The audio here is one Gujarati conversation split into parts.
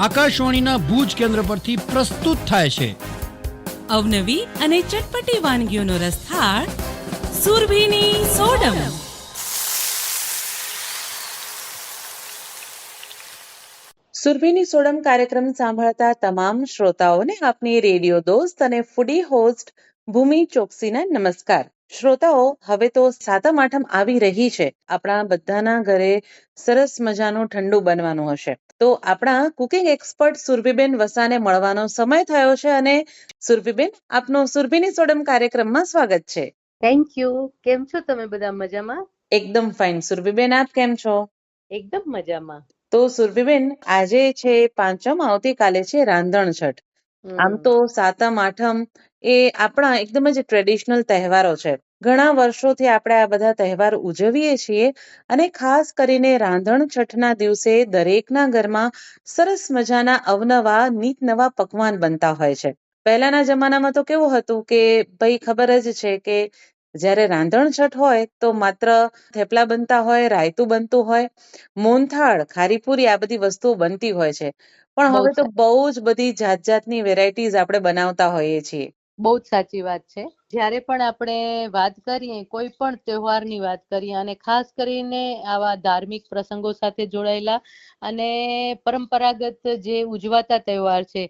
આકાશવાણીના ભુજ કેન્દ્ર પરથી પ્રસ્તુત થાય છે. અવનવી અને ચટપટી વાનગીઓનો રસથાળ સુરભીની સોડમ. સુરભીની સોડમ કાર્યક્રમ સાંભળતા તમામ શ્રોતાઓને આપની રેડિયો દોસ્ત અને ફૂડી હોસ્ટ ભૂમિ ચોકસીના નમસ્કાર. શ્રોતાઓ હવે તો સાતમ આઠમ આવી રહી છે. આપણા બધાના ઘરે સરસ મજાનું ઠંડુ બનવાનું હશે. તો આપણા કુકિંગ એક્સપર્ટ સુરભીબેન વસાને મળવાનો સમય થયો છે અને સુરભીબેન આપનો સુરભીની સોડમ કાર્યક્રમમાં સ્વાગત છે. થેન્ક યુ કેમ છો તમે બધા મજામાં? એકદમ ફાઇન સુરભીબેન આપ કેમ છો? એકદમ મજામાં. તો સુરભીબેન આજે છે પાંચમ આવતીકાલે છે રાંધણ છઠ. આમ તો સાતમ, આઠમ એ આપણા એકદમ જ ટ્રેડિશનલ તહેવારો છે. ઘણા વર્ષોથી આપણે આ બધા તહેવાર ઉજવીએ છીએ અને ખાસ કરીને રાંધણ છઠના દિવસે દરેકના ઘરમાં સરસ મજાના અવનવા નીત નવા પકવાન બનતા હોય છે. પહેલાના જમાનામાં તો કેવું હતું કે ભાઈ ખબર જ છે કે જ્યારે રાંધણ છઠ હોય તો માત્ર થેપલા બનતા હોય, રાયતું બનતું હોય, મોહનથાળ, ખારીપુરી આ બધી વસ્તુઓ બનતી હોય છે. પણ હવે તો બહુ જ બધી જાત જાતની વેરાયટીઝ આપણે બનાવતા હોઈએ છીએ. બહુ જ સાચી વાત છે. જ્યારે પણ આપણે વાત કરીએ કોઈ પણ તહેવારની વાત કરીએ અને ખાસ કરીને આવા ધાર્મિક પ્રસંગો સાથે જોડાયેલા અને પરંપરાગત જે ઉજવાતા તહેવાર છે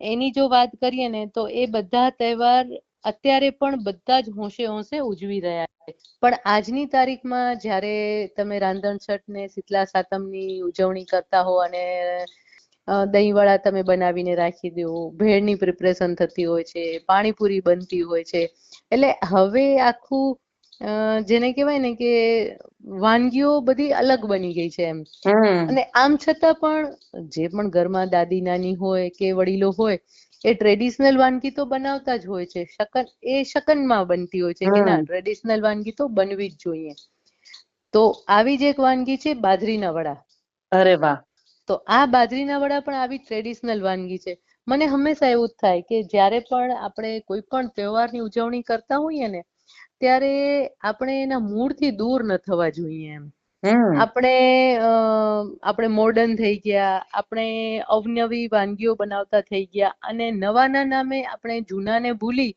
એની જો વાત કરીએ ને તો એ બધા તહેવાર અત્યારે પણ બધા જ હોંશે હોંશે ઉજવી રહ્યા છે. પણ આજની તારીખમાં જ્યારે તમે રાંધણ છઠ ને શીતલા સાતમની ઉજવણી કરતા હો અને દહીંવડા તમે બનાવીને રાખી દો ભેળની પ્રિપરેશન થતી હોય છે પાણીપુરી બનતી હોય છે. એટલે હવે આખું જેને કહેવાય ને કે વાનગીઓ બધી અલગ બની ગઈ છે એમ. અને આમ છતાં પણ જે પણ ઘરમાં દાદી નાની હોય કે વડીલો હોય એ ટ્રેડિશનલ વાનગી તો બનાવતા જ હોય છે. શકન એ શકનમાં બનતી હોય છે કે ના ટ્રેડિશનલ વાનગી તો બનવી જ જોઈએ. તો આવી જ એક વાનગી છે બાજરીના વડા. અરે વાહ. તો આ બાજરીના વડા પણ આવી ટ્રેડિશનલ વાનગી છે. મને હંમેશા એવું જ થાય કે જ્યારે પણ આપણે કોઈ પણ તહેવારની ઉજવણી કરતા હોઈએ ને ત્યારે આપણે એના મૂળથી દૂર ન થવા જોઈએ એમ. આપણે આપણે મોડર્ન થઈ ગયા આપણે અવનવી વાનગીઓ બનાવતા થઈ ગયા અને નવાના નામે આપણે જૂનાને ભૂલી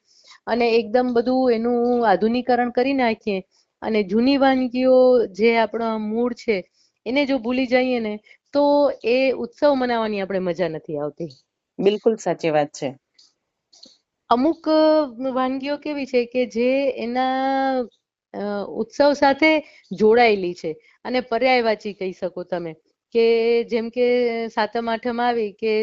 અને એકદમ બધું એનું આધુનિકરણ કરી નાખીએ અને જૂની વાનગીઓ જે આપણા મૂળ છે એને જો ભૂલી જઈએ ને તો એ ઉત્સવ મનાવવાની આપણે મજા નથી આવતી. બિલકુલ સાચી વાત છે. અમુક વાનગીઓ કેવી છે કે જે એના ઉત્સવ સાથે જોડાયેલી છે. અને પર્યાયવાચી કહી શકો તમે. કે જેમ કે સાતમ આઠમ આવી કે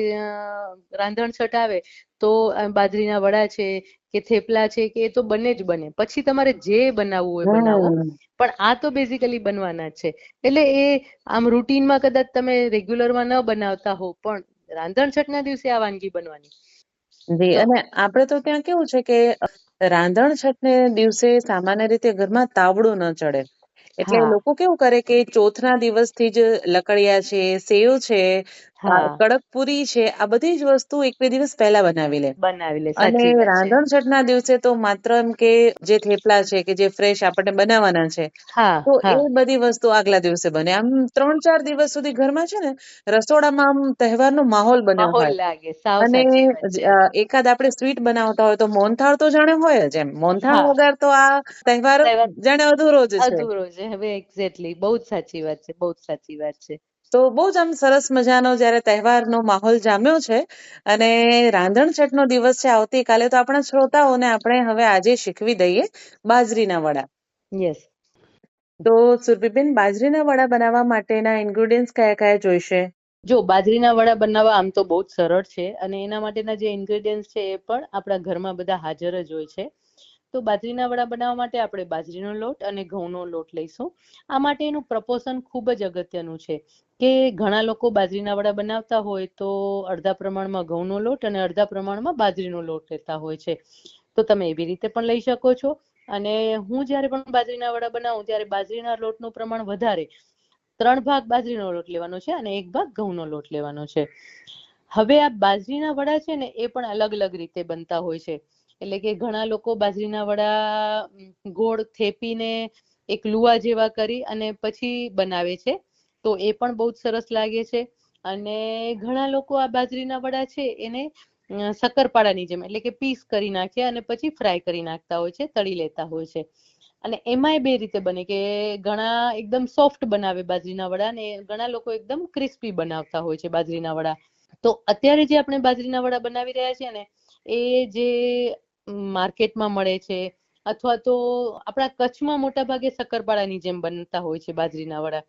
રાંધણ છટ આવે તો બાજરીના વડા છે કે થેપલા છે કે એ તો બને જ બને. પછી તમારે જે બનાવવું હોય બનાવો. પણ આ તો બેઝિકલી બનવાના છે. એટલે એ આમ રૂટીનમાં કદાચ તમે રેગ્યુલરમાં ન બનાવતા હો પણ રાંધણ છઠના દિવસે આ વાનગી બનવાની. જી અને આપણે તો ત્યાં કેવું છે કે રાંધણ છઠને દિવસે સામાન્ય રીતે ઘરમાં તાવડું ન ચડે. એટલે લોકો કેવું કરે કે ચોથના દિવસથી જ લકડિયા છે સેવ છે આ હા કડક પુરી છે આ બધી જ વસ્તુ એક બે દિવસ પહેલા બનાવી લે. બનાવી લે અને સાચી ના છે દિવસે તો માત્ર એમ કે જે થેપલા છે કે જે ફ્રેશ આપણને બનાવવાના છે તો એ બધી વસ્તુ આગલા દિવસે બને. આમ ત્રણ ચાર દિવસ સુધી ઘરમાં છે ને રસોડામાં આમ તહેવારનો માહોલ બન્યો હોય. લાગે અને એકાદ આપણે સ્વીટ બનાવતા હોય તો મોનથાળ તો જાણે હોય જ એમ. મોહનથાળ વગર તો આ તહેવાર તહેવાર જાણે અધૂરો જ છે. અધૂરો છે. હવે એક્ઝેક્ટલી બહુ જ સાચી વાત છે બહુ જ સાચી વાત છે. તો બહુ જ આમ સરસ મજાનો જ્યારે તહેવારનો માહોલ જામ્યો છે અને રાંધણ છઠનો દિવસ છે આવતીકાલે તો આપણા શ્રોતાઓને આપણે હવે આજે શીખવી દઈએ બાજરીના વડા. યસ તો સુરભીબેન બાજરીના વડા બનાવવા માટેના ઇન્ગ્રેડિયન્ટ્સ કયા કયા જોઈશે? જો બાજરીના વડા બનાવવા આમ તો બહુ જ સરળ છે અને એના માટેના જે ઇન્ગ્રેડિયન્ટ્સ છે એ પણ આપણા ઘરમાં બધા હાજર જ હોય છે. તો બાજરીના વડા બનાવવા માટે આપણે બાજરીનો લોટ અને ઘઉંનો લોટ લઈશું. આ માટેનું પ્રપોશન ખૂબ જ અગત્યનું છે કે ઘણા લોકો બાજરીના વડા બનાવતા હોય તો અડધા પ્રમાણમાં ઘઉંનો લોટ અને અડધા પ્રમાણમાં બાજરીનો લોટ લેતા હોય છે. તો તમે એવી રીતે પણ લઈ શકો છો. અને હું જ્યારે પણ બાજરીના વડા બનાવું ત્યારે બાજરીના લોટનું પ્રમાણ વધારે ત્રણ ભાગ બાજરીનો લોટ લેવાનો છે અને એક ભાગ ઘઉંનો લોટ લેવાનો છે. હવે આ બાજરીના વડા છે ને એ પણ અલગ અલગ રીતે બનતા હોય છે. એટલે કે ઘણા લોકો બાજરીના વડા ગોળ થેપીને એક લુવા જેવા કરી અને પછી બનાવે છે. તો એ પણ બહુ જ સરસ લાગે છે. અને ઘણા લોકો આ બાજરીના વડા છે એને અ, જેમ એટલે કે પીસ કરી નાખે અને પછી ફ્રાય કરી નાખતા હોય છે તળી લેતા હોય છે. અને એમાંય બે રીતે બને કે ઘણા એકદમ સોફ્ટ બનાવે બાજરીના વડા ને ઘણા લોકો એકદમ ક્રિસ્પી બનાવતા હોય છે બાજરીના વડા. તો અત્યારે જે આપણે બાજરીના વડા બનાવી રહ્યા છીએ ને એ જે માર્કેટમાં મળે છે, અથવા તો આપણા કચ્છમાં મોટા ભાગે શક્કરપારાની જેમ બનતા હોય છે બાજરીના વડા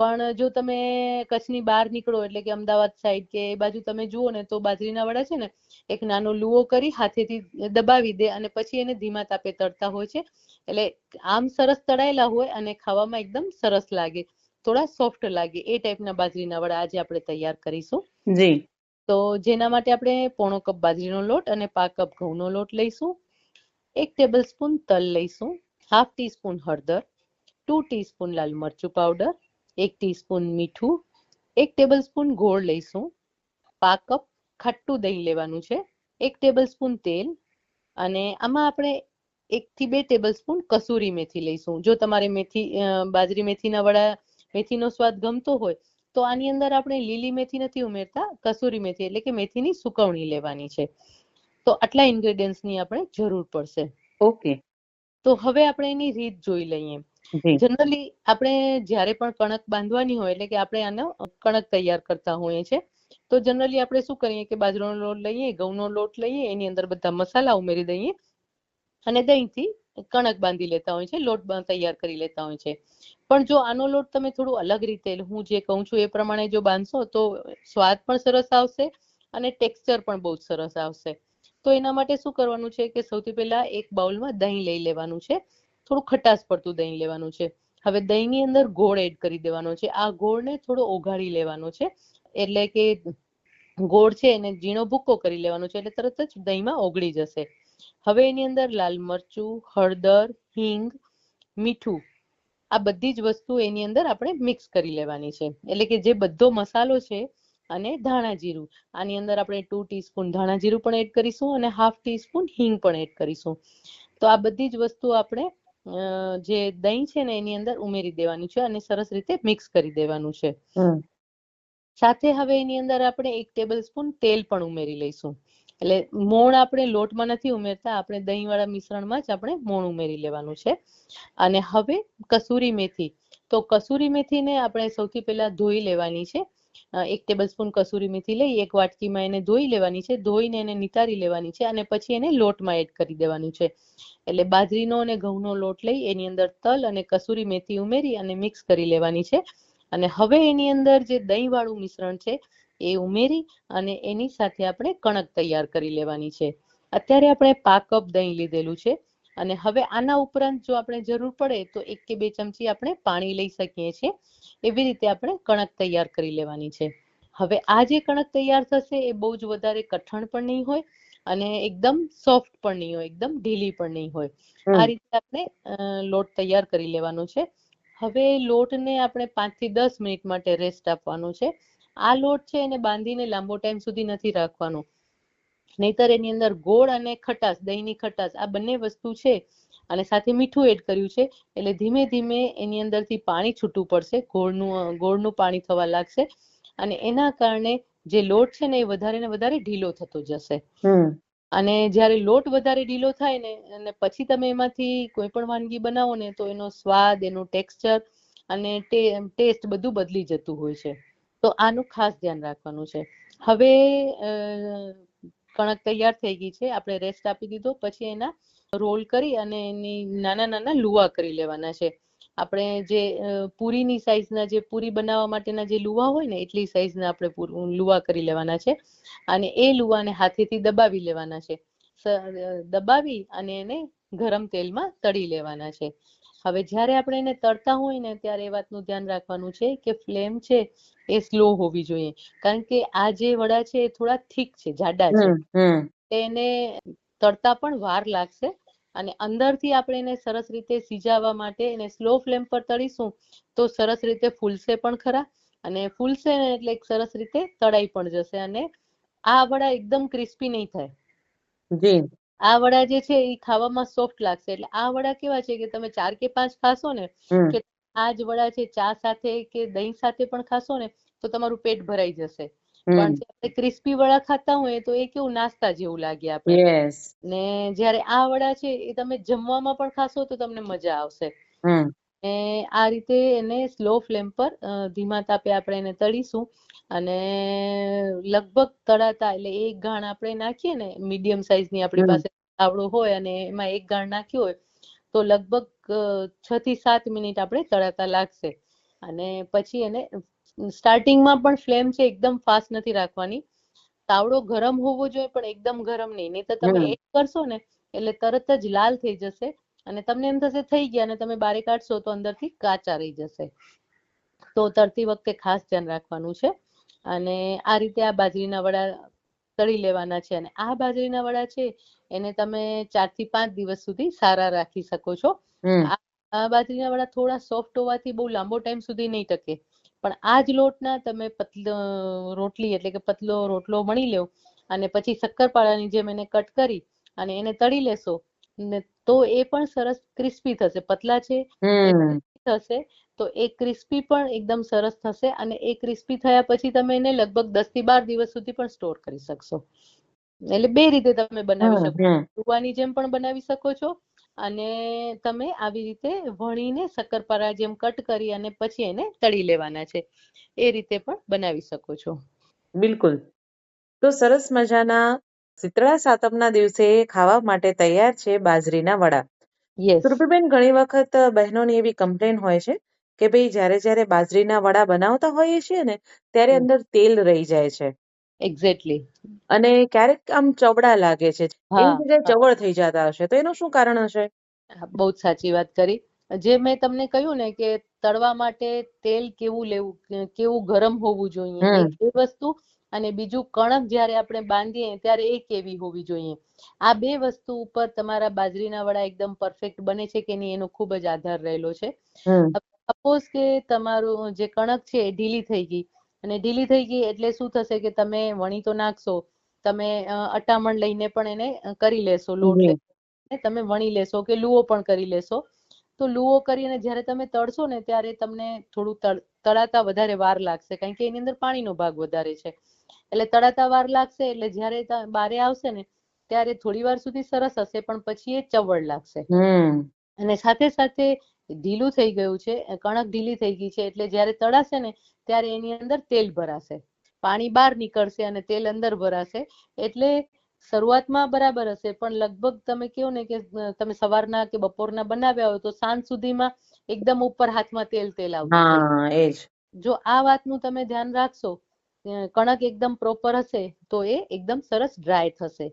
પણ જો તમે કચ્છની બહાર નીકળો, એટલે કે અમદાવાદ સાઈડ કે એ બાજુ તમે જુઓ ને, તો બાજરીના વડા છે ને, એક નાનો લુઓ કરી હાથેથી દબાવી દે અને પછી એને ધીમા તાપે તળતા હોય છે. એટલે આમ સરસ તળાયેલા હોય અને ખાવામાં એકદમ સરસ લાગે, થોડા સોફ્ટ લાગે, એ ટાઈપના બાજરીના વડા આજે આપણે તૈયાર કરીશું. જી. તો જેના માટે આપણે પોણો કપ બાજરીનો લોટ અને પા કપ ઘઉંનો લોટ લઈશું. એક ટેબલ સ્પૂન તલ લઈશું હાફ ટી સ્પૂન હળદર ટુ ટીસ્પૂન લાલ મરચું પાવડર એક ટીસ્પૂન મીઠું, એક ટેબલ સ્પૂન ગોળ લઈશું પા કપ ખાટું દહીં લેવાનું છે, એક ટેબલ સ્પૂન તેલ અને આમાં આપણે એકથી બે ટેબલ સ્પૂન કસૂરી મેથી લઈશું. જો તમારે મેથી બાજરી મેથીના વડા, મેથીનો સ્વાદ ગમતો હોય તો આની અંદર આપણે લીલી મેથી નથી ઉમેરતા કસૂરી મેથી એટલે કે મેથીની સુકવણી લેવાની છે. તો આટલા ઇન્ગ્રેડિયન્ટ્સની આપણે જરૂર પડશે. ઓકે. તો હવે આપણે એની રીત જોઈ લઈએ. જનરલી આપણે જ્યારે પણ કણક બાંધવાની હોય એટલે કે આપણે આનો કણક તૈયાર કરતા હોઈએ છીએ તો જનરલી આપણે શું કરીએ કે બાજરાનો લોટ લઈએ ઘઉંનો લોટ લઈએ એની અંદર બધા મસાલા ઉમેરી દઈએ અને દહીંથી કણક બાંધી લેતા હોય છે લોટ તૈયાર કરી લેતા હોય છે પણ જો આનો લોટ તમે થોડું અલગ રીતે, હું જે કહું છું એ પ્રમાણે જો બાંધશો, તો સ્વાદ પણ સરસ આવશે અને ટેક્સચર પણ બહુ સરસ આવશે. તો એના માટે શું કરવાનું છે કે સૌથી પહેલા એક બાઉલમાં દહીં લઈ લેવાનું છે. થોડું ખટાશ પડતું દહીં લેવાનું છે. હવે દહીંની અંદર ગોળ એડ કરી દેવાનો છે. આ ગોળને થોડો ઓગાળી લેવાનો છે. એટલે કે ગોળ છે એને ઝીણો ભૂક્કો કરી લેવાનો છે, એટલે તરત જ દહીંમાં ઓગળી જશે. હવે એની અંદર લાલ મરચું, હળદર, હિંગ, મીઠું આ બધી જ વસ્તુ એની અંદર આપણે મિક્સ કરી લેવાની છે. એટલે કે જે બધો મસાલો છે અને ધાણા જીરું. આની અંદર આપણે ટુ ટીસ્પૂન ધાણા જીરું પણ એડ કરીશું અને હાફ ટીસ્પૂન હિંગ પણ એડ કરીશું. તો આ બધી જ વસ્તુ આપણે જે દહીં છે ને એની અંદર ઉમેરી દેવાની છે અને સરસ રીતે મિક્સ કરી દેવાનું છે. સાથે હવે એની અંદર આપણે એક ટેબલ સ્પૂન તેલ પણ ઉમેરી લઈશું. એટલે મોણ આપણે લોટમાં નથી ઉમેરતા, આપણે દહીંવાળા મિશ્રણમાં જ આપણે મોણ ઉમેરી લેવાનું છે. અને હવે કસૂરી મેથી. તો કસૂરી મેથીને આપણે સૌથી પહેલા ધોઈ લેવાની છે. એક ટેબલ સ્પૂન કસૂરી મેથી લઈ, એક વાટકીમાં એને ધોઈ લેવાની છે, ધોઈને એને નિતારી લેવાની છે અને પછી એને લોટમાં એડ કરી દેવાનું છે. એટલે બાજરીનો અને ઘઉંનો લોટ લઈ, એની અંદર તલ અને કસૂરી મેથી ઉમેરી અને મિક્સ કરી લેવાની છે. અને હવે એની અંદર જે દહીં વાળું મિશ્રણ છે એ ઉમેરી અને એની સાથે આપણે કણક તૈયાર કરી લેવાની છે. અત્યારે આપણે પાક કપ દહીં લીધેલું છે અને હવે આના ઉપરાંત જો આપણે જરૂર પડે તો એક કે બે ચમચી આપણે પાણી લઈ શકીએ છીએ. એવી રીતે આપણે કણક તૈયાર કરી લેવાની છે. હવે આ જે કણક તૈયાર થશે એ બહુ જ વધારે કઠણ પણ નહીં હોય અને એકદમ સોફ્ટ પણ નહીં હોય એકદમ ઢીલી પણ નહીં હોય. આ રીતે આપણે લોટ તૈયાર કરી લેવાનો છે. હવે લોટને આપણે પાંચથી દસ મિનિટ માટે રેસ્ટ આપવાનો છે. આ લોટ છે એને બાંધીને લાંબો ટાઈમ સુધી નથી રાખવાનો. નહીતર એની અંદર ગોળ અને ખટાશ દહીંની ખટાશ આ બંને વસ્તુ છે અને સાથે મીઠું એડ કર્યું છે એટલે ધીમે ધીમે એની અંદરથી પાણી છૂટું પડશે ગોળનું ગોળનું પાણી થવા લાગશે અને એના કારણે જે લોટ છે ને એ વધારે ને વધારે ઢીલો થતો જશે. અને જ્યારે લોટ વધારે ઢીલો થાય ને અને પછી તમે એમાંથી કોઈ પણ વાનગી બનાવો ને તો એનો સ્વાદ એનું ટેક્સચર અને ટેસ્ટ બધું બદલી જતું હોય છે. તો આનું ખાસ ધ્યાન રાખવાનું છે. હવે કણક તૈયાર થઈ ગઈ છે. આપણે રેસ્ટ આપી દીધો. પછી એના રોલ કરી અને એની નાના નાના લુવા કરી લેવાના છે. આપણે જે પૂરીની સાઈઝના જે પૂરી બનાવવા માટેના જે લુવા હોય ને, એટલી સાઈઝના આપણે લુવા કરી લેવાના છે. અને એ લુવાને હાથેથી દબાવી લેવાના છે. દબાવી અને એને ગરમ તેલમાં તળી લેવાના છે. હવે જ્યારે આપણે એને તળતા હોય ને ત્યારે એ વાતનું ધ્યાન રાખવાનું છે કે ફ્લેમ છે એ સ્લો હોવી જોઈએ. કારણ કે આ જે વડા છે એ થોડા થીક છે જાડા છે. એને તળતા પણ વાર લાગશે અને અંદરથી આપણે એને સરસ રીતે સિજાવવા માટે એને સ્લો ફ્લેમ પર તળીશું તો સરસ રીતે ફૂલશે પણ ખરા અને ફૂલશે ને એટલે એક સરસ રીતે તળાઈ પણ જશે અને આ વડા એકદમ ક્રિસ્પી નહીં થાય. જી. આ વડા જે છે એ ખાવામાં સોફ્ટ લાગશે. એટલે આ વડા કેવા છે કે તમે ચાર કે પાંચ ખાશો ને કે આ જ વડા છે ચા સાથે કે દહીં સાથે પણ ખાશો ને તો તમારું પેટ ભરાઈ જશે. પણ આપણે ક્રિસ્પી વડા ખાતા હોય તો એ કેવું નાસ્તા જેવું લાગે આપણે ને જ્યારે આ વડા છે એ તમે જમવામાં પણ ખાશો તો તમને મજા આવશે. હમ ને આ રીતે એને સ્લો ફ્લેમ પર ધીમા તાપે આપણે એને તળીશું અને લગભગ તળાતા એટલે એક ગાણ આપણે નાખીએ ને મીડિયમ સાઈઝની આપણી પાસે તાવડો હોય અને એમાં એક ગાણ નાખ્યું હોય તો લગભગ છ થી સાત મિનિટ આપણે તળાતા લાગશે. અને પછી એને સ્ટાર્ટિંગમાં પણ ફ્લેમ છે એકદમ ફાસ્ટ નથી રાખવાની. તાવડો ગરમ હોવો જોઈએ પણ એકદમ ગરમ નહીં. નહીં તો તમે. એક કરશો ને એટલે તરત જ લાલ થઈ જશે. અને તમને એમ થશે થઈ ગયા અને તમે બારે કાઢશો તો અંદરથી કાચા રહી જશે. તો તળતી વખતે ખાસ ધ્યાન રાખવાનું છે. અને આ રીતે આ બાજરીના વડા તળી લેવાના છે અને આ બાજરીના વડા છે એને તમે ચારથી પાંચ દિવસ સુધી સારા રાખી શકો છો. આ બાજરીના વડા થોડા સોફ્ટ હોવાથી બહુ લાંબો ટાઈમ સુધી નહીં ટકે. પણ આ જ લોટના તમે પતલો રોટલી એટલે કે પતલો રોટલો વણી લો અને પછી શક્કરપારાની જેમ એને કટ કરી અને એને તળી લેશો ને તો એ પણ સરસ ક્રિસ્પી થશે. પતલા છે થશે તો એ ક્રિસ્પી પણ એકદમ સરસ થશે અને એ ક્રિસ્પી થયા પછી તમે એને લગભગ દસથી બાર દિવસ સુધી પણ સ્ટોર કરી શકશો. એટલે બે રીતે તમે બનાવી શકો. રૂવાની જેમ પણ બનાવી શકો છો અને તમે આવી રીતે વણીને શક્કરપારા જેમ કટ કરી અને પછી એને તળી લેવાના છે. એ રીતે પણ બનાવી શકો છો. બિલકુલ. તો સરસ મજાના શીતળા સાતમના દિવસે ખાવા માટે તૈયાર છે બાજરીના વડા. યસ સુરભીબેન ઘણી વખત બહેનોની એવી કમ્પ્લેન હોય છે કે ભાઈ જ્યારે જ્યારે બાજરીના વડા બનાવતા હોઈએ છીએ ને ત્યારે અંદર તેલ રહી જાય છે. એક્ઝેક્ટલી અને ક્યારેક આમ ચવડા લાગે છે. એની જગ્યાએ ચવળ થઈ જતા હશે. તો એનું શું કારણ હશે? બહુ જ સાચી વાત કરી. જે મેં તમને કહ્યું ને કે તળવા માટે તેલ કેવું લેવું કેવું ગરમ હોવું જોઈએ એ વસ્તુ અને બીજું કણક જ્યારે આપણે બાંધીએ ત્યારે એ કેવી હોવી જોઈએ? આ બે વસ્તુ ઉપર તમારા બાજરીના વડા એકદમ પરફેક્ટ બને છે કે નહીં એનો ખૂબ જ આધાર રહેલો છે. સપોઝ કે તમારું જે કણક છે એ ઢીલી થઈ ગઈ અને ઢીલી થઈ ગઈ એટલે શું થશે કે તમે વણી તો નાખશો તમે અટામણ લઈને પણ એને કરી લેશો લોટ. તમે વણી લેશો કે લુઓ પણ કરી લેશો. તો લુઓ કરીને જ્યારે તમે તળશો ને ત્યારે તમને થોડું તળાતા વધારે વાર લાગશે કારણ કે એની અંદર પાણીનો ભાગ વધારે છે. એટલે તળાતા વાર લાગશે એટલે જયારે બારે આવશે ને ત્યારે થોડી વાર સુધી સરસ હશે પણ પછી એ ચવડ લાગશે. અને સાથે સાથે ઢીલું થઈ ગયું છે કણક ઢીલી થઈ ગઈ છે એટલે જયારે તળાશે ને ત્યારે એની અંદર તેલ ભરાશે. પાણી બહાર નીકળશે અને તેલ અંદર ભરાશે એટલે શરૂઆતમાં બરાબર હશે પણ લગભગ તમે કહો ને કે તમે સવારના કે બપોરના બનાવ્યા હોય તો સાંજ સુધીમાં એકદમ ઉપર હાથમાં તેલ તેલ એજ. જો આ વાતનું તમે ધ્યાન રાખશો કણક એકદમ પ્રોપર હશે તો એ એકદમ સરસ ડ્રાય થશે.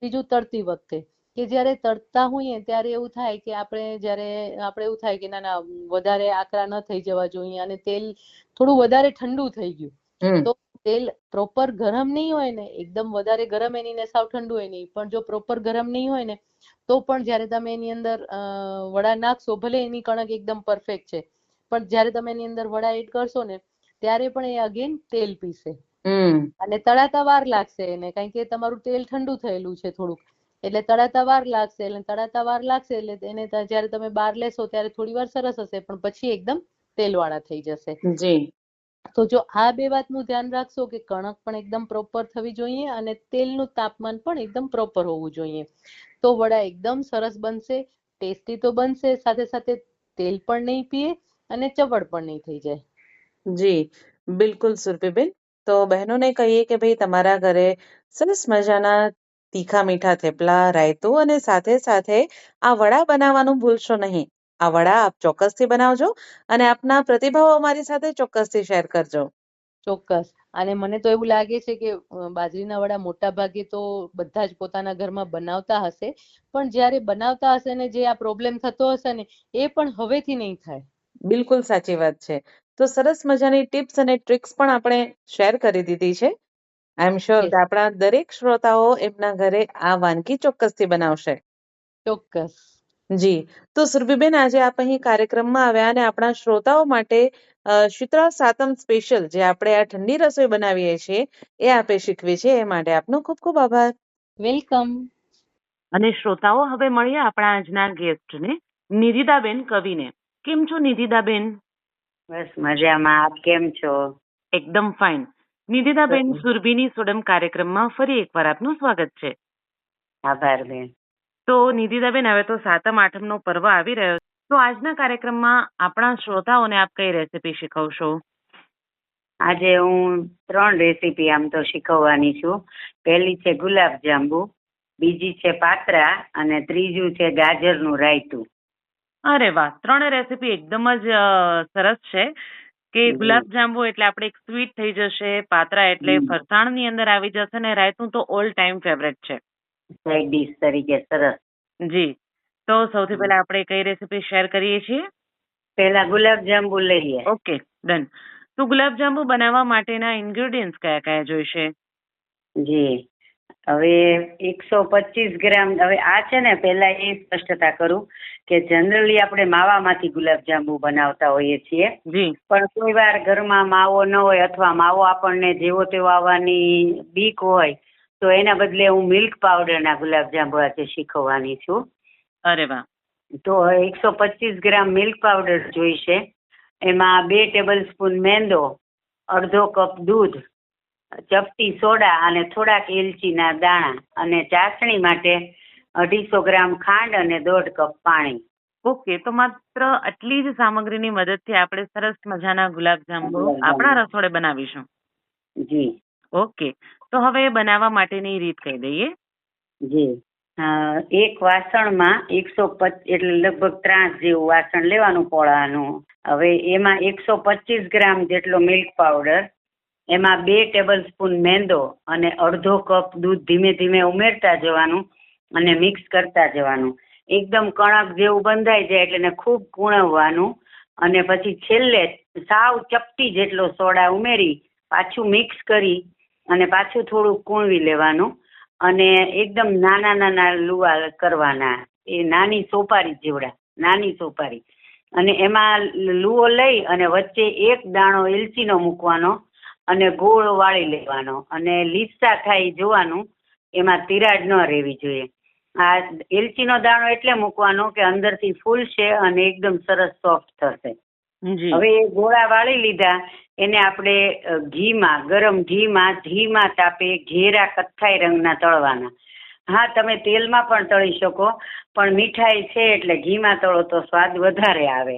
બીજું તળતી વખતે કે જ્યારે તળતા હોઈએ ત્યારે એવું થાય કે આપણે જ્યારે આપણે એવું થાય કે ના ના વધારે આકરા ન થઈ જવા જોઈએ અને તેલ થોડું વધારે ઠંડુ થઈ ગયું. તો તેલ પ્રોપર ગરમ નહીં હોય ને એકદમ વધારે ગરમ એની ને સાવ ઠંડુ હોય નહીં પણ જો પ્રોપર ગરમ નહીં હોય ને તો પણ જ્યારે તમે એની અંદર વડા નાખશો ભલે એની કણક એકદમ પરફેક્ટ છે પણ જ્યારે તમે એની અંદર વડા એડ કરશો ને ત્યારે પણ એ અગેન તેલ પીશે હમ. અને તળાતા વાર લાગશે એને કારણ કે તમારું તેલ ઠંડુ થયેલું છે થોડુંક. એટલે તળાતા વાર લાગશે એટલે તળાતા વાર લાગશે એટલે એને જયારે તમે બહાર લેશો ત્યારે થોડી વાર સરસ હશે પણ પછી એકદમ તેલવાળા થઈ જશે. જી. તો જો આ બે વાતનું ધ્યાન રાખશો કે કણક પણ એકદમ પ્રોપર થવી જોઈએ અને તેલનું તાપમાન પણ એકદમ પ્રોપર હોવું જોઈએ. તો વડા એકદમ સરસ બનશે ટેસ્ટી તો બનશે સાથે સાથે તેલ પણ નહીં પીએ અને ચવડ પણ નહીં થઈ જાય. જી બિલકુલ સુરભીબેન તો બહેનોને કહીએ કે ભાઈ તમારા ઘરે સરસ મજાના તીખા મીઠા થેપલા રાયતું અને સાથે સાથે આ વડા બનાવવાનું ભૂલશો નહીં. આ વડા આપ ચોક્કસથી બનાવજો અને આપના પ્રતિભાવો અમારી સાથે ચોક્કસથી શેર કરજો. ચોક્કસ. અને મને તો એવું લાગે છે કે અ, બાજરીના વડા મોટા ભાગે તો બધા જ પોતાના ઘરમાં બનાવતા હશે પણ જ્યારે બનાવતા હશે ને જે આ પ્રોબ્લેમ થતો હશે ને એ પણ હવેથી નહીં થાય. બિલકુલ સાચી વાત છે. તો સરસ મજાની ટિપ્સ અને ટ્રિક્સ પણ આપણે શેર કરી દીધી છે. આઈ એમ શ્યોર કે આપણા દરેક શ્રોતાઓ એમના ઘરે આ વાનગી ચોક્કસથી બનાવશે. ચોક્કસ. જી. તો સુરભીબેન આજે આપ અહીં કાર્યક્રમમાં આવ્યા અને આપણા શ્રોતાઓ માટે શીતળા સાતમ સ્પેશિયલ જે આપણે આ ઠંડી રસોઈ બનાવીએ છીએ એ આપે શીખવી છે. એ માટે આપનો ખૂબ ખૂબ આભાર. વેલકમ. અને શ્રોતાઓ હવે મળીએ આપણા આજના ગેસ્ટને નિધિદાબેન કવિને. કેમ છો નિધિદાબેન? બસ મજામાં. આપ કેમ છો? એકદમ ફાઇન. સરસ. સુરભીની સોડમ કાર્યક્રમમાં ફરી એકવાર આપનું સ્વાગત છે. આભાર બેન. તો નિધિતાબેન હવે તો સાતમ આઠમનો પર્વ આવી રહ્યો છે. તો આજના કાર્યક્રમમાં આપણા શ્રોતાઓને આપ કઈ રેસીપી શીખવશો? આજે હું ત્રણ રેસીપી આમ તો શીખવવાની છું. પહેલી છે ગુલાબ જાંબુ બીજી છે પાત્રા અને ત્રીજું છે ગાજરનું રાયતું. અરે વાહ! ત્રણે રેસીપી એકદમ જ સરસ છે. કે. ગુલાબ જાંબુ એટલે આપણે એક સ્વીટ થઈ જશે પાત્રા એટલે. ફરસાણની અંદર આવી જશે ને રાયતું તો ઓલ ટાઈમ ફેવરેટ છે. સાઈડ ડીશ તરીકે સરસ. જી. તો સૌથી પહેલા આપણે કઈ રેસીપી શેર કરીએ છીએ? પહેલા ગુલાબ જાંબુ લઈએ. Okay done. તો ગુલાબજાંબુ બનાવવા માટેના ઇન્ગ્રેડિયન્ટ્સ કયા કયા જોઈશે? જી. હવે એકસો પચીસ ગ્રામ હવે આ છે ને પહેલા એ સ્પષ્ટતા કરું કે જનરલી આપણે માવામાંથી ગુલાબ જાંબુ બનાવતા હોઈએ છીએ. પણ કોઈ વાર ઘરમાં માવો ન હોય અથવા માવો આપણને જેવો તેવો આવવાની બીક હોય તો એના બદલે હું મિલ્ક પાવડરના ગુલાબજાંબુ આજે શીખવવાની છું. અરે વાહ. તો એકસો પચીસ ગ્રામ મિલ્ક પાવડર જોઈશે. એમાં બે ટેબલ સ્પૂન મેંદો અડધો કપ દૂધ ચપટી સોડા અને થોડાક એલચીના દાણા અને ચાસણી માટે અઢીસો ગ્રામ ખાંડ અને દોઢ કપ પાણી. ઓકે તો માત્ર આટલી જ સામગ્રીની મદદથી આપણે સરસ મજાના ગુલાબજાંબુ. આપણા રસોડે બનાવીશું. જી. ઓકે તો હવે બનાવવા માટેની રીત કહી દઈએ. જી. એક વાસણમાં એકસો એટલે લગભગ ત્રાસ જેવું વાસણ લેવાનું પોળાનું. હવે એમાં એકસો પચીસ ગ્રામ જેટલો મિલ્ક પાવડર એમાં બે ટેબલ સ્પૂન મેંદો અને અડધો કપ દૂધ ધીમે ધીમે ઉમેરતા જવાનું અને મિક્સ કરતા જવાનું. એકદમ કણક જેવું બંધાઈ જાય એટલે એને ખૂબ કૂણવવાનું અને પછી છેલ્લે સાવ ચપટી જેટલો સોડા ઉમેરી પાછું મિક્સ કરી અને પાછું થોડું કૂણવી લેવાનું અને એકદમ નાના નાના લુવા કરવાના. એ નાની સોપારી જેવડા, નાની સોપારી. અને એમાં લુઓ લઈ અને વચ્ચે એક દાણો એલચીનો મૂકવાનો અને ગોળ વાળી લેવાનો અને લીસા થાય જોવાનું એમાં તિરાડ ન રહેવી જોઈએ. આ એલચીનો દાણો એટલે મૂકવાનો કે અંદરથી ફૂલશે અને એકદમ સરસ સોફ્ટ થશે. હવે એ ગોળા વાળી લીધા એને આપણે ઘીમાં ગરમ ઘીમાં ધીમા તાપે ઘેરા કથ્થાઈ રંગના તળવાના. હા તમે તેલમાં પણ તળી શકો પણ મીઠાઈ છે એટલે ઘીમાં તળો તો સ્વાદ વધારે આવે.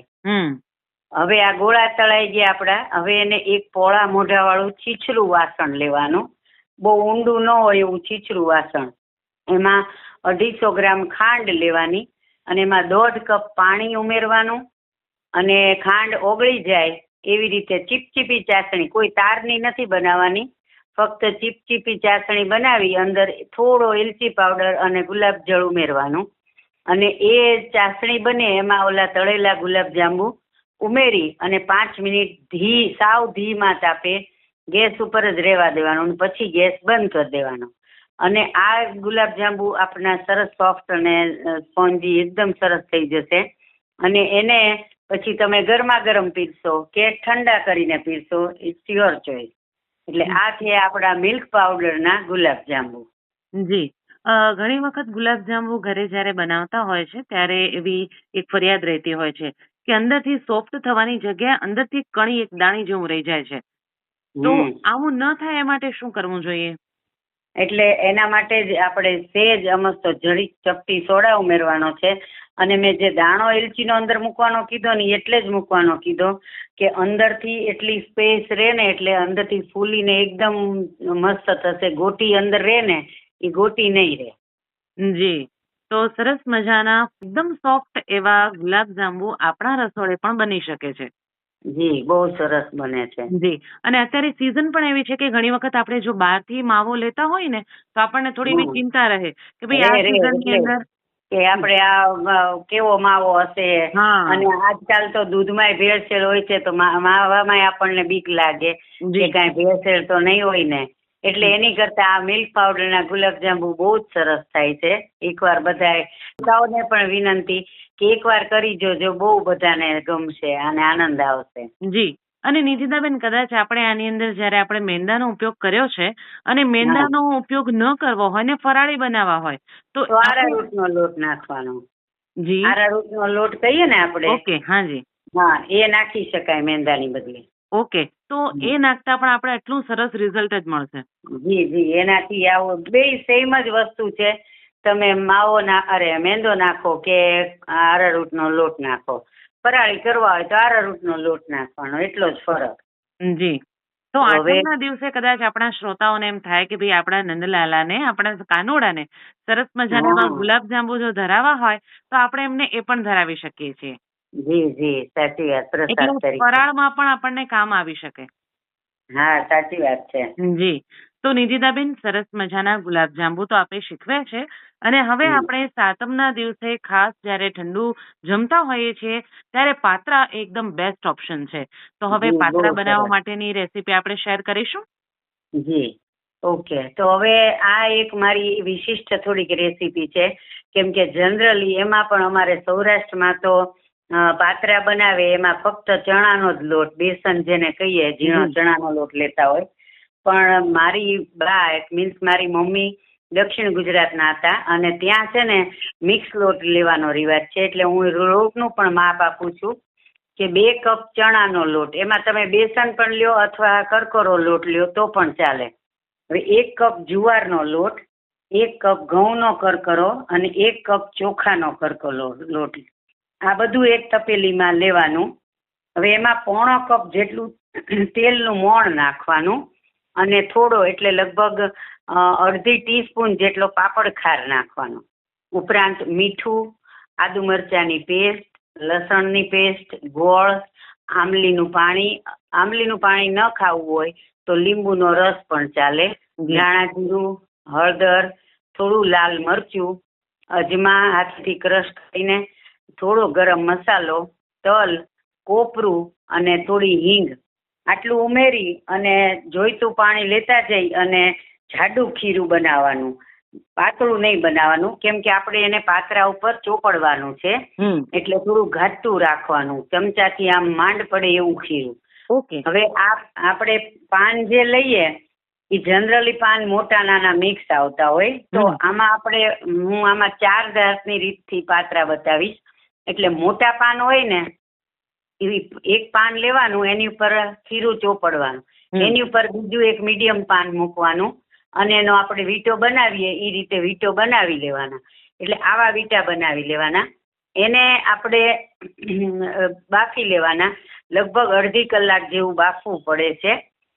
હવે આ ગોળા તળાઈ ગયા આપણા. હવે એને એક પોળા મોઢાવાળું છીછરું વાસણ લેવાનું. બહુ ઊંડું ન હોય એવું છીછરું વાસણ. એમાં અઢીસો ગ્રામ ખાંડ લેવાની અને એમાં દોઢ કપ પાણી ઉમેરવાનું અને ખાંડ ઓગળી જાય એવી રીતે ચીપચીપી ચાસણી. કોઈ તારની નથી બનાવવાની. ફક્ત ચીપચીપી ચાસણી બનાવી અંદર થોડો એલચી પાવડર અને ગુલાબજળ ઉમેરવાનું. અને એ ચાસણી બને એમાં ઓલા તળેલા ગુલાબ જાંબુ ઉમેરી અને પાંચ મિનિટ ધી સાવ ધીમાં તાપે ગેસ ઉપર જ રહેવા દેવાનો અને પછી ગેસ બંધ કરી દેવાનો. અને આ ગુલાબ જાંબુ આપણા સરસ સોફ્ટ અને સ્પોન્જી એકદમ સરસ થઈ જશે. અને એને પછી તમે ગરમા ગરમ પીરશો કે ઠંડા કરીને પીરશો ઇટ્સ યોર ચોઈસ. એટલે આ છે આપણા મિલ્ક પાવડરના ગુલાબ જાંબુ. જી. ઘણી વખત ગુલાબજાંબુ ઘરે જ્યારે બનાવતા હોય છે, ત્યારે એવી એક ફરિયાદ રહેતી હોય છે. કે અંદરથી સોફ્ટ થવાની જગ્યાએ અંદરથી કણી એક દાણી જેવું રહી જાય છે. તો હમ. આવું ન થાય એ માટે શું કરવું જોઈએ? એટલે એના માટે જ આપણે સેજ અમસ્તો જરી ચપટી સોડા ઉમેરવાનો છે. અને મેં જે દાણો એલચીનો અંદર મૂકવાનો કીધો ને એટલે જ મૂકવાનો કીધો કે અંદરથી એટલી સ્પેસ રહે ને એટલે અંદરથી ફૂલીને એકદમ મસ્ત થશે. ગોટી અંદર રહે ને એ ગોટી નહીં રહે. જી. તો સરસ મજાના એકદમ સોફ્ટ એવા ગુલાબજાંબુ આપણા રસોડે પણ બની શકે છે. જી બહુ સરસ બને છે. જી અને અત્યારે સીઝન પણ એવી છે કે ઘણી વખત આપણે જો બહારથી માવો લેતા હોય ને તો આપણને થોડી એવી ચિંતા રહે કે ભાઈ આ સીઝનની એટલે. અંદર કે આપણે આ અ, કેવો માવો હશે? હા. અને આજકાલ તો દૂધમાંય ભેળસેળ હોય છે તો મા- માવામાં આપણને બીક લાગે કે જી કાંઈ ભેળસેળ તો નહીં હોય ને. એટલે એની કરતા આ મિલ્ક પાવડરના ગુલાબજાંબુ બહુ જ સરસ થાય છે. એકવાર બધાએ સૌને પણ વિનંતી કે એકવાર કરી જોજો બહુ બધાને ગમશે અને આનંદ આવશે. જી. અને નિધિતાબેન કદાચ આપણે આની અંદર જ્યારે આપણે મેંદાનો ઉપયોગ કર્યો છે અને મેંદાનો ઉપયોગ ન કરવો હોય ને ફરાળી બનાવવા હોય તો આરારૂટનો લોટ નાખવાનો. જી. આરારૂટનો લોટ કહીએ ને આપણે? ઓકે હા જી. હા એ નાખી શકાય મેંદાની બદલે. ઓકે તો એ નાખતા પણ આપણે એટલું સરસ રિઝલ્ટ જ મળશે. જી જી. એનાથી આવો બે સેમ જ વસ્તુ છે. તમે માવો ના અરે મેંદો નાખો કે આરારૂટનો લોટ નાખો. ફરાળી કરવા હોય તો આરારૂટનો લોટ નાખવાનો. એટલો જ ફરક. જી. તો આઠમના દિવસે કદાચ આપણા શ્રોતાઓને એમ થાય કે ભાઈ આપણા નંદલાલાને આપણા કાનોડાને સરસ મજાના ગુલાબ ગુલાબજાંબુ જો ધરાવવા હોય તો આપણે એમને એ પણ ધરાવી શકીએ છીએ. જી જી સાચી વાત પ્રસાદ તરીકે. ફરાળમાં પણ આપણને કામ આવી શકે. હા સાચી વાત છે. જી તો નિધિદાબેન સરસ મજાના ગુલાબજાંબુ તો આપે શીખવ્યા છે. અને હવે. આપણે સાતમના દિવસે ખાસ જ્યારે ઠંડુ જમતા હોઈએ છીએ ત્યારે પાત્રા એકદમ બેસ્ટ ઓપ્શન છે. તો હવે પાત્રા બનાવવા માટેની રેસીપી આપણે શેર કરીશું? જી ઓકે. તો હવે આ એક મારી વિશિષ્ટ થોડીક રેસીપી છે. કેમ કે જનરલી એમાં પણ અમારે સૌરાષ્ટ્રમાં તો પાત્રા બનાવે એમાં ફક્ત ચણાનો જ લોટ બેસન જેને કહીએ ઝીણો ચણાનો લોટ લેતા હોય. પણ મારી બા મીન્સ મારી મમ્મી દક્ષિણ ગુજરાતના હતા અને ત્યાં છે ને મિક્સ લોટ લેવાનો રિવાજ છે. એટલે હું લોટનું પણ માપ આપું છું કે બે કપ ચણાનો લોટ એમાં તમે બેસન પણ લ્યો અથવા કરકરો લોટ લ્યો તો પણ ચાલે. હવે એક કપ જુવારનો લોટ એક કપ ઘઉંનો કરકરો અને એક કપ ચોખાનો કરકરો લોટ. આ બધું એક તપેલીમાં લેવાનું. હવે એમાં પોણો કપ જેટલું તેલનું મોણ નાખવાનું અને થોડો એટલે લગભગ અડધી ટીસ્પૂન જેટલો પાપડ ખાર નાખવાનો. ઉપરાંત મીઠું, આદુ મરચાંની પેસ્ટ, લસણની પેસ્ટ, ગોળ, આમલીનું પાણી. આમલીનું પાણી ન ખાવું હોય તો લીંબુનો રસ પણ ચાલે. ધાણા જીરું, હળદર, થોડું લાલ મરચું, અજમા હાથથી ક્રશ કરીને થોડો ગરમ મસાલો તલ કોપરું અને થોડી હિંગ. આટલું ઉમેરી અને જોઈતું પાણી લેતા જઈ અને જાડું ખીરું બનાવવાનું. પાતળું નહીં બનાવવાનું કેમ કે આપણે એને પાતરા ઉપર ચોપડવાનું છે. એટલે થોડું ઘાટું રાખવાનું. ચમચાથી આમ માંડ પડે એવું ખીરું. ઓકે. હવે આ આપણે પાન જે લઈએ એ જનરલી પાન મોટા નાના મિક્સ આવતા હોય. તો આમાં આપણે હું આમાં ચાર જાતની રીતથી પાતરા બતાવીશ. એટલે મોટા પાન હોય ને એવી એક પાન લેવાનું એની ઉપર ખીરું ચોપડવાનું. એની ઉપર બીજું એક મીડિયમ પાન મૂકવાનું અને એનો આપણે વીંટો બનાવીએ એ રીતે વીંટો બનાવી લેવાના. એટલે આવા વીંટા બનાવી લેવાના. એને આપણે બાફી લેવાના. લગભગ અડધી કલાક જેવું બાફવું પડે છે.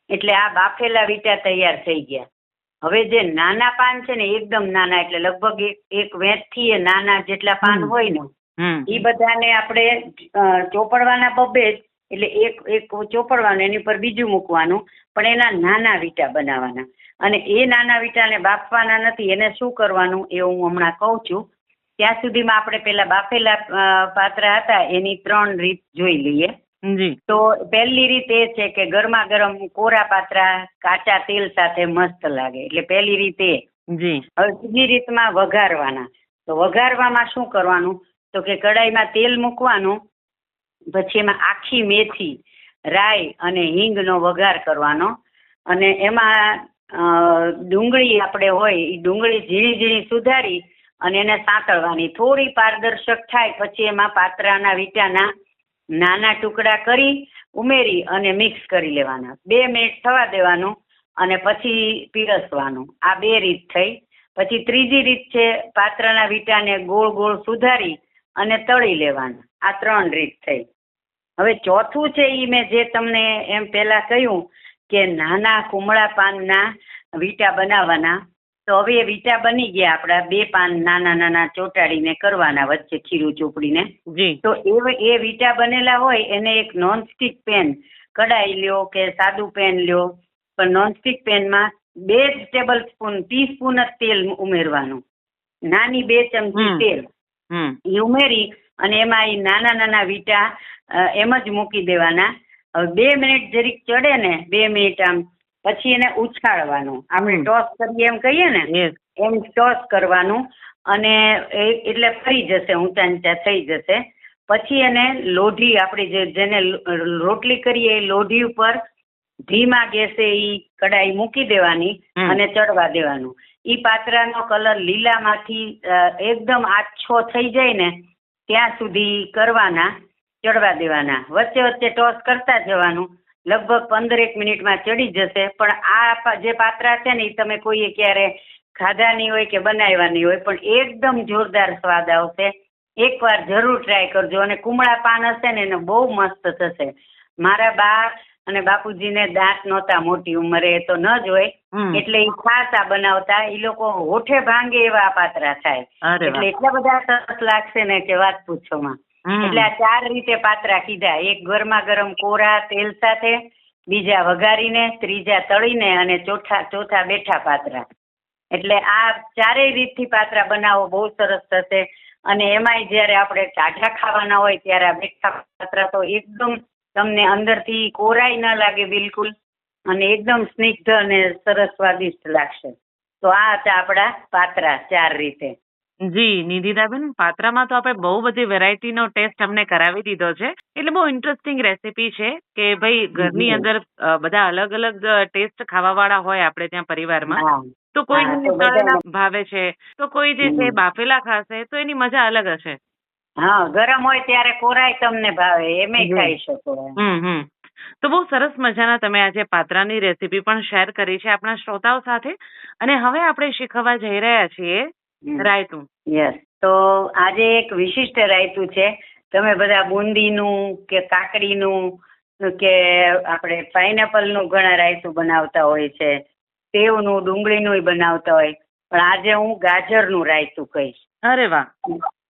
એટલે આ બાફેલા વીંટા તૈયાર થઈ ગયા. હવે જે નાના પાન છે ને એકદમ નાના એટલે લગભગ એક એક વેંતથી એ નાના જેટલા પાન હોય ને એ બધાને આપણે ચોપડવાના બબ્બે જ એટલે એક એક ચોપડવાનું એની ઉપર બીજું મૂકવાનું પણ એના નાના વીંટા બનાવવાના. અને એ નાના વીંટાને બાફવાના નથી એને શું કરવાનું એ હું હમણાં કહું છું. ત્યાં સુધીમાં આપણે પેલા બાફેલા પાત્રા હતા એની ત્રણ રીત જોઈ લઈએ. તો પહેલી રીત એ છે કે ગરમા ગરમ કોરા પાત્રા કાચા તેલ સાથે મસ્ત લાગે. એટલે પહેલી રીત એ. હવે બીજી રીતમાં વઘારવાના. તો વઘારવામાં શું કરવાનું? તો કે કડાઈમાં તેલ મૂકવાનું, પછી એમાં આખી મેથી, રાઈ અને હિંગનો વઘાર કરવાનો. અને એમાં ડુંગળી આપણે હોય એ ડુંગળી ઝીણી ઝીણી સુધારી અને એને સાંતળવાની. થોડી પારદર્શક થાય, પછી એમાં પાત્રાના વીટાના નાના ટુકડા કરી ઉમેરી અને મિક્સ કરી લેવાના. બે મિનિટ થવા દેવાનું અને પછી પીરસવાનું. આ બે રીત થઈ. પછી ત્રીજી રીત છે, પાત્રના વીટાને ગોળ ગોળ સુધારી અને તળી લેવાના. આ ત્રણ રીત થઈ. હવે ચોથું છે એ મેં જે તમને એમ પહેલા કહ્યું કે નાના કુમળા પાનના વીટા બનાવવાના. તો હવે એ વીટા બની ગયા આપણા બે પાન નાના નાના ચોટાડીને કરવાના વચ્ચે ખીરું ચોપડીને. જી. તો એ એ વીટા બનેલા હોય એને એક નોનસ્ટિક પેન કડાઈ લ્યો કે સાદું પેન લ્યો. પણ નોનસ્ટિક પેનમાં બે જ ટેબલ સ્પૂન ટી સ્પૂન જ તેલ ઉમેરવાનું. નાની બે ચમચી તેલ. એ ઉમેરી અને એમાં એ નાના નાના વીટા એમ જ મૂકી દેવાના. હવે બે મિનિટ જરીક ચડે ને બે મિનિટ આમ પછી એને ઉછાળવાનું. આપણે ટોસ કરીએ એમ કહીએ ને એમ ટોસ કરવાનું. અને એ- એટલે ફરી જશે ઊંચા ઊંચા થઈ જશે. પછી એને લોઢી આપણી જે જેને રોટલી કરીએ એ લોઢી ઉપર ધીમા ગેસે ઈ કડાઈ મૂકી દેવાની અને ચડવા દેવાનું. ઈ પાત્રાનો કલર લીલામાંથી એકદમ આછો થઈ જાય ને, ત્યાં સુધી કરવાના, ચડવા દેવાના. વચ્ચે વચ્ચે ટોસ કરતા જવાનું. લગભગ પંદરેક મિનિટમાં ચડી જશે. પણ આ જે પાત્રા છે ને એ તમે કોઈએ ક્યારે ખાધાની હોય કે બનાવવાની હોય, પણ એકદમ જોરદાર સ્વાદ આવશે. એકવાર જરૂર ટ્રાય કરજો. અને કુમળા પાન હશે ને, એને બહુ મસ્ત થશે. મારા બા અને બાપુજીને દાંત નહોતા મોટી ઉંમરે એ તો ન જ હોય. એટલે એ ખાસા બનાવતા એ લોકો હોઠે ભાંગે એવા પાતરા થાય. એટલે એટલા બધા સરસ લાગશે ને કે વાત પૂછોમાં. એટલે આ ચાર રીતે પાત્રા કીધા. એક ગરમા ગરમ કોરા તેલ સાથે બીજા વઘારીને ત્રીજા તળીને અને ચોથા ચોથા બેઠા પાત્રા. એટલે આ ચારેય રીતથી પાત્રા બનાવો બહુ સરસ થશે. અને એમાંય જ્યારે આપણે ટાઢા ખાવાના હોય ત્યારે આ બેઠા પાત્રા તો એકદમ તમને અંદરથી કોરાય ન લાગે બિલકુલ અને એકદમ સ્નિગ્ધ અને સરસ સ્વાદિષ્ટ લાગશે. તો આ હતા આપણા પાત્રા ચાર રીતે. જી નિધિદાબેન પાત્રામાં તો આપણે બહુ બધી વેરાયટીનો ટેસ્ટ અમને કરાવી દીધો છે. એટલે બહુ ઇન્ટરેસ્ટિંગ રેસીપી છે કે ભાઈ ઘરની અંદર બધા અલગ અલગ ટેસ્ટ ખાવાવાળા હોય આપણે ત્યાં પરિવારમાં. તો કોઈ તળેલા ભાવે છે તો કોઈ જે છે બાફેલા ખાશે તો એની મજા અલગ હશે. હા ગરમ હોય ત્યારે કોરાય તમને ભાવે એમે ખાઈ શકો હમ હમ. તો બહુ સરસ મજાના તમે આજે પાત્રાની રેસીપી પણ શેર કરી છે આપણા શ્રોતાઓ સાથે. અને હવે આપણે શીખવવા જઈ રહ્યા છીએ રાયતું. યસ. તો આજે એક વિશિષ્ટ રાયતું છે. તમે બધા બુંદીનું કે કાકડીનું કે આપણે પાઇનેપલનું ઘણા રાયતું બનાવતા હોય છે. સેવનું ડુંગળીનું બનાવતા હોય. પણ આજે હું ગાજરનું રાયતું કહીશ. અરે વાહ.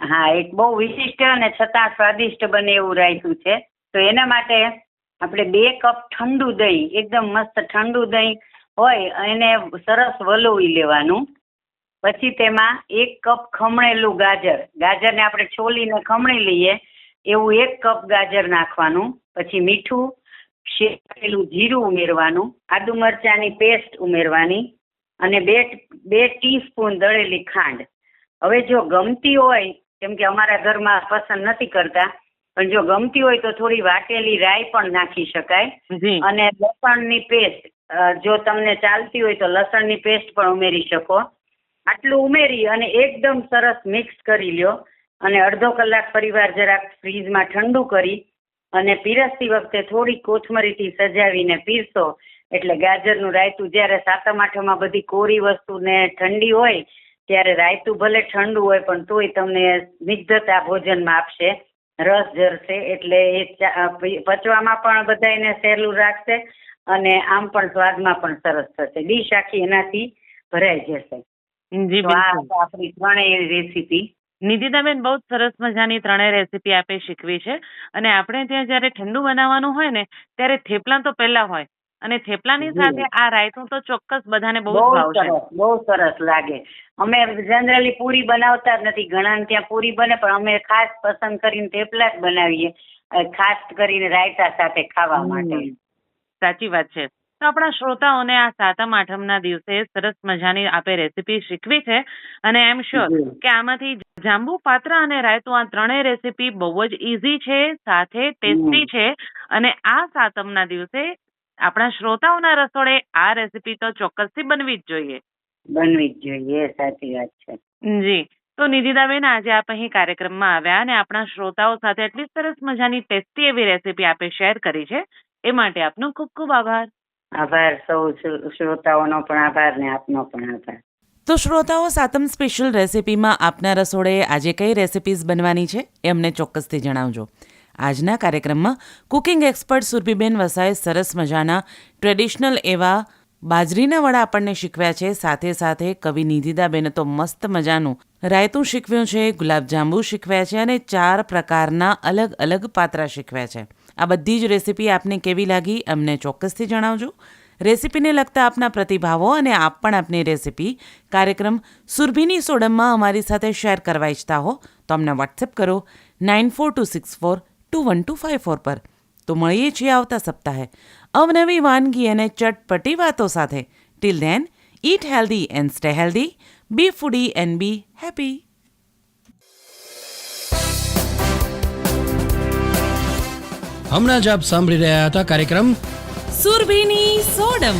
હા, એક બહુ વિશિષ્ટ અને છતાં સ્વાદિષ્ટ બને એવું રાખ્યું છે. તો એના માટે આપણે બે કપ ઠંડુ દહીં, એકદમ મસ્ત ઠંડુ દહીં હોય, એને સરસ વલોવી લેવાનું. પછી તેમાં એક કપ ખમણેલું ગાજર. ગાજરને આપણે છોલીને ખમણી લઈએ, એવું એક કપ ગાજર નાખવાનું. પછી મીઠું, શેકેલું જીરું ઉમેરવાનું, આદુ મરચાંની પેસ્ટ ઉમેરવાની અને બે બે ટીસ્પૂન દળેલી ખાંડ. હવે જો ગમતી હોય કેમ કે અમારા ઘરમાં પસંદ નથી કરતા. પણ જો ગમતી હોય તો થોડી વાટેલી રાય પણ નાખી શકાય. અને લસણની પેસ્ટ જો તમને ચાલતી હોય તો લસણની પેસ્ટ પણ ઉમેરી શકો. આટલું ઉમેરી અને એકદમ સરસ મિક્સ કરી લ્યો. અને અડધો કલાક પરિવાર જરાક ફ્રીજમાં ઠંડુ કરી અને પીરસતી વખતે થોડી કોથમરીથી સજાવીને પીરસો. એટલે ગાજરનું રાયતું જ્યારે સાતમ આઠમમાં બધી કોરી વસ્તુ ને ઠંડી હોય ત્યારે રાયતું ભલે ઠંડુ હોય પણ તોય તમને સ્નિગ્ધતા ભોજનમાં આપશે. રસ ઝરશે એટલે એ પચવામાં પણ બધાને સહેલું રાખશે અને આમ પણ સ્વાદમાં પણ સરસ થશે. ડીશ આખી એનાથી ભરાઈ જશે. જી આપણી ત્રણેય રેસીપી. નિધિતાબેન બહુ સરસ મજાની ત્રણેય રેસીપી આપે શીખવી છે. અને આપણે ત્યાં જ્યારે ઠંડુ બનાવવાનું હોય ને ત્યારે થેપલા તો પહેલા હોય. અને થેપલાની સાથે આ રાયતું તો ચોક્કસ બધાને બહુ બહુ જ ભાવશે બહુ સરસ લાગે. અમે જનરલી પૂરી બનાવતા જ નથી. ઘણા ત્યાં પૂરી બને પણ અમે ખાસ પસંદ કરીને થેપલા જ બનાવીએ. ખાસ કરીને રાયતા સાથે ખાવા માટે. સાચી વાત છે. તો આપણા શ્રોતાઓને આ સાતમ આઠમના દિવસે સરસ મજાની આપે રેસીપી શીખવી છે. અને એમ શ્યોર કે આમાંથી જાંબુ પાત્રા અને રાયતું આ ત્રણેય રેસીપી બહુ જ ઈઝી છે સાથે ટેસ્ટી છે. અને આ સાતમના દિવસે આપણા શ્રોતાઓના રસોડે આ રેસીપી તો ચોક્કસથી બનવી જ જોઈએ. બનવી જ જોઈએ સાચી વાત છે. જી તો નિધિદાબેન આજે આપ અહીં કાર્યક્રમમાં આવ્યા અને આપણા શ્રોતાઓ સાથે એટલી સરસ મજાની ટેસ્ટી એવી રેસીપી આપે શેર કરી છે. એ માટે આપનો ખૂબ ખૂબ આભાર. આભાર સૌ શ્રોતાઓનો પણ આભાર ને આપનો પણ આભાર. તો શ્રોતાઓ સાતમ સ્પેશિયલ રેસીપીમાં આપના રસોડે આજે કઈ રેસીપીઝ બનવાની છે એ અમને ચોક્કસથી જણાવજો. આજના કાર્યક્રમમાં કુકિંગ એક્સપર્ટ સુરભીબેન વસાએ સરસ મજાના ટ્રેડિશનલ એવા બાજરીના વડા આપણને શીખવ્યા છે. સાથે સાથે કવિ નિધિદાબેને તો મસ્ત મજાનું રાયતું શીખવ્યું છે, ગુલાબજાંબુ શીખવ્યા છે અને ચાર પ્રકારના અલગ અલગ પાત્રા શીખવ્યા છે. આ બધી જ રેસિપી આપને કેવી લાગી અમને ચોક્કસથી જણાવજો. રેસિપીને લગતા આપના પ્રતિભાવો અને આપ પણ આપની રેસિપી કાર્યક્રમ સુરભીની સોડમમાં અમારી સાથે શેર કરવા ઈચ્છતા હો તો અમને વોટ્સએપ કરો. Nine four two six four two one two five four પર તો મળીએ છીએ આવતા સપ્તાહે અવનવી વાનગી અને ચટપટી વાતો સાથે till then eat healthy and stay healthy be foodie and be happy હમણાં જ આપ સાંભળી રહ્યા હતા કાર્યક્રમ સુરભીની સોડમ